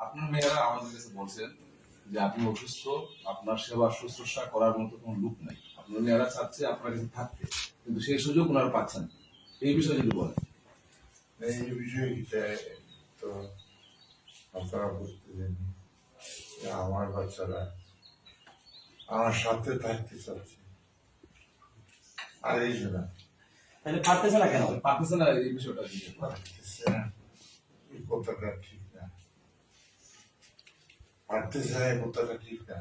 আপনার মেয়েরা আমাদের কাছে বলছেন যে আপনি অসুস্থ আপনার সেবা শুশ্রূষা করার মতো কোনো লোক নেই। আপনার মেয়েরা চাচ্ছে আপনার কাছে থাকতে কিন্তু সেই সুযোগ ওনারা পাচ্ছেন এই বিষয়ে যদি বলেন। এই বিষয়টা তো আপনারা বুঝতেছেন যে আমার বাচ্চারা আমার সাথে থাকতে চাচ্ছে। আর এই তাহলে পারতেছে না কেন? পারতেছে না এই বিষয়টা। পারতেছে না। কথাটা ঠিক না কথাটা ঠিক না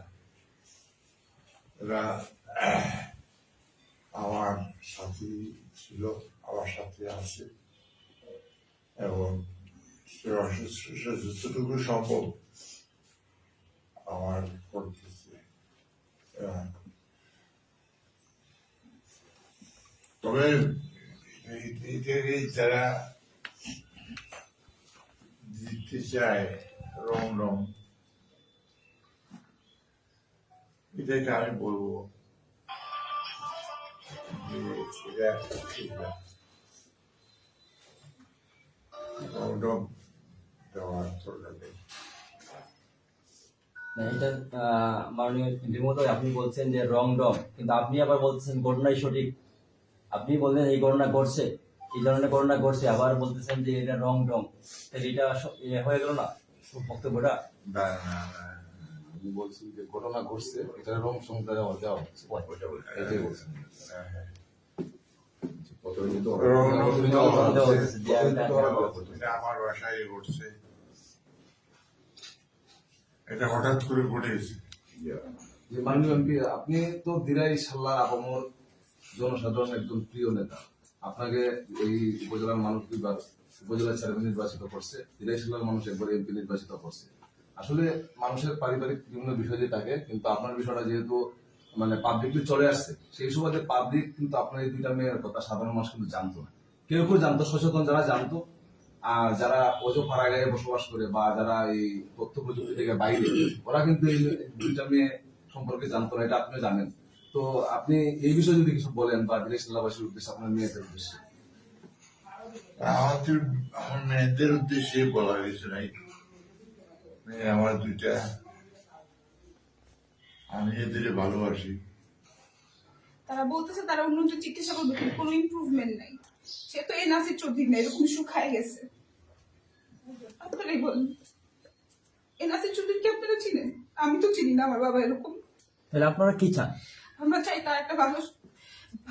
এরা আমার সাথী ছিল, আমার সাথে আছে, এবং সেবা শুশ্রূষা যতটুকু সম্ভব আমার করতেছে। তবে যারা দিতে চায়, রং রং এটাকে আমি বলব। এটা ঠিক না দেওয়ার নেই আপনি বলছেন যে রং রং কিন্তু আপনি আবার বলতেছেন ঘটনাই সঠিক। আপনি বললেন এই ঘটনা ঘটছে এই ধরনের ঘটনা ঘটছে আবার বলতেছেন যে এটা রং তাহলে এটা হয়ে গেল না? বক্তব্যটা? না না না আমি যে ঘটনা ঘটছে এটা রং সংখ্যা দেওয়া দেওয়া হচ্ছে। এটাই বলছেন আমার বাসায় ঘটছে। এটা হঠাৎ করে যে মাননীয় এমপি আপনি তো দিরাই সাল্লার আপামর জনসাধারণ একজন প্রিয় নেতা। আপনাকে এই উপজেলার মানুষ দুইবার উপজেলা চেয়ারম্যান নির্বাচিত করছে দিরাই সাল্লার মানুষ একবার এমপি নির্বাচিত করছে। আসলে মানুষের পারিবারিক বিভিন্ন বিষয় দিয়ে থাকে, কিন্তু আপনার বিষয়টা যেহেতু মানে পাবলিকলি চলে আসছে, সেই সুবাদে পাবলিক কিন্তু আপনার এই দুইটা মেয়ের কথা সাধারণ মানুষ কিন্তু জানতো না। কেউ কেউ জানতো, সচেতন যারা জানতো, আর যারা ওজো পাড়াগায়ে বসবাস করে বা যারা এই তথ্য প্রযুক্তি থেকে বাইরে, ওরা কিন্তু এই দুইটা মেয়ে সম্পর্কে জানতো না, এটা আপনিও জানেন। তো আপনি এই বিষয়ে যদি কিছু বলেন বা বিদেশ জেলাবাসীর উদ্দেশ্যে আপনার মেয়েদের উদ্দেশ্যে। আমাদের, আমার মেয়েদের উদ্দেশ্যে বলা গেছে নাই মেয়ে আমার দুইটা। আমি এদের ভালোবাসি। তারা বলতেছে তারা উন্নত চিকিৎসা করবে কিন্তু কোনো ইমপ্রুভমেন্ট নাই। সে তো এনাসির চৌধুরী না এরকম শুকায় গেছে। আপনারাই বলুন। এনাসির চৌধুরীকে আপনারা চিনেন? আমি তো চিনি না আমার বাবা এরকম। তাহলে আপনারা কি চান? আমরা চাই তার একটা ভালো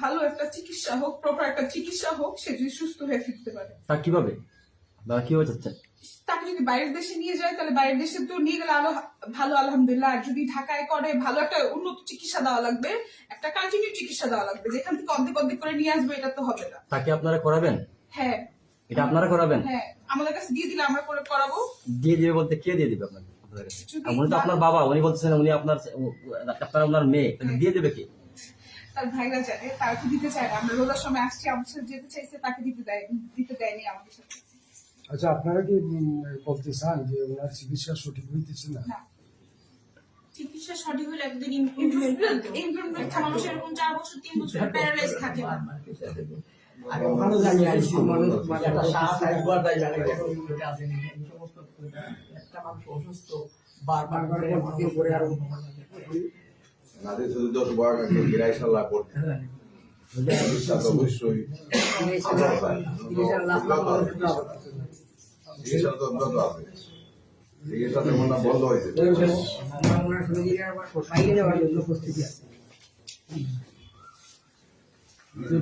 ভালো একটা চিকিৎসা হোক প্রপার একটা চিকিৎসা হোক সে যদি সুস্থ হয়ে ফিরতে পারে। তা কীভাবে? আপনারা কীভাবে চাচ্ছেন? তাকে যদি বাইরের দেশে নিয়ে যায় তাহলে বাইরের দেশে তো নিয়ে গেলে আরও ভালো আলহামদুলিল্লাহ। আর যদি ঢাকায় করে ভালো একটা উন্নত চিকিৎসা দেওয়া লাগবে একটা কন্টিনিউ চিকিৎসা দেওয়া লাগবে। যেখান থেকে অর্ধেক অর্ধেক করে নিয়ে আসবে এটা তো হবে না। তাকে আপনারা করাবেন? হ্যাঁ। এটা আপনারা করাবেন? হ্যাঁ। আমাদের কাছে দিয়ে দিলে আমরা করে করাবো। দিয়ে দিবে বলতে কে দিয়ে দিবে আপনাকে? উনি তো আপনার বাবা উনি বলতেছেন উনি আপনার আপনার মেয়ে তাহলে দিয়ে দেবে কে? তার ভাইরা জানে তারা তো দিতে চায় না। আমরা রোজার সময় আসছি আমাদের সাথে যেতে চাইছে তাকে দিতে দেয় দিতে দেয়নি আমাদের সাথে। আচ্ছা আপনারা কি বলতে চান যে ওনার চিকিৎসা সঠিক হইতেছে না? চিকিৎসা সঠিক হলে একদিন ইমপ্রুভমেন্ট ইমপ্রুভমেন্ট মানুষ এরকম চার বছর তিন বছর প্যারালাইজ থাকে না। ওখানে জানি আইসি। মানুষ মানে একটা শ্বাস একবার তাই জানে। এটা আছে নাকি এই সমস্ত একটা মানুষ অসুস্থ বারবার করে মাকে করে আর নাদের শুধু দশ বার গিরাই সাল্লাহ করতে। বিশ্বাস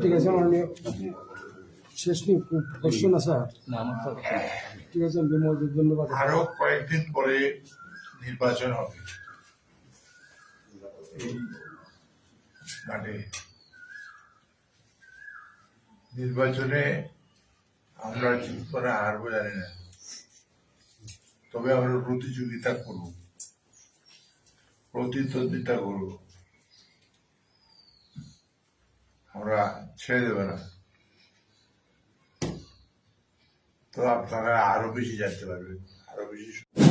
ঠিক আছে শেষ কি কোশ্চেন আছে ঠিক আছে বিমল ধন্যবাদ আরও কয়েকদিন পরে নির্বাচন হবে। মানে নির্বাচনে আমরা কি করে হারবো জানি না। তবে আমরা প্রতিযোগিতা করব। প্রতিদ্বন্দ্বিতা করব। আমরা ছেড়ে দেবে না। তো আপনারা আরও বেশি জানতে পারবেন। আরও বেশি